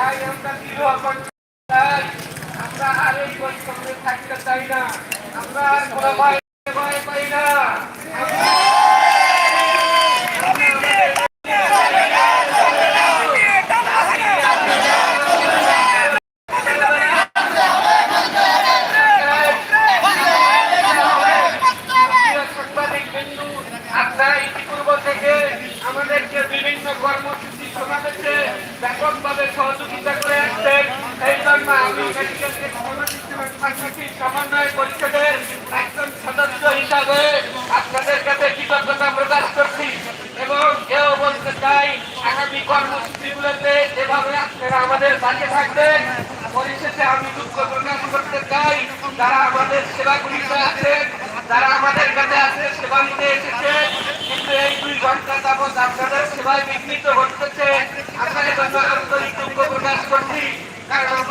তাই আমরা দৃঢ় চাই, থাকতে চাই না। আমরা আর কোনো ভয় ভয় পাই না। আপনারা ইতিপূর্ব থেকে আমাদেরকে বিভিন্ন কর্মসূচি সমাবেশে ব্যাপকভাবে সমন্বয় পরিষদের একজন সদস্য হিসাবে আপনাদের কাছে কৃতজ্ঞতা প্রকাশ করছি এবং এও বলতে চাই আগামী কর্মসূচিগুলোতে যেভাবে আপনারা আমাদের পাশে থাকবেন পরিশেষে আমি দুঃখ প্রকাশ করতে চাই যারা আমাদের সেবাগুলিতে আছেন যারা আমাদের কাছে আসছে সেবা নিতে এসেছে কিন্তু এই দুই ঘণ্টা যাবৎ আপনাদের সেবায় বিঘ্নিত ঘটতেছে আপনাদের জন্য আন্তরিক দুঃখ প্রকাশ করছি കാരണം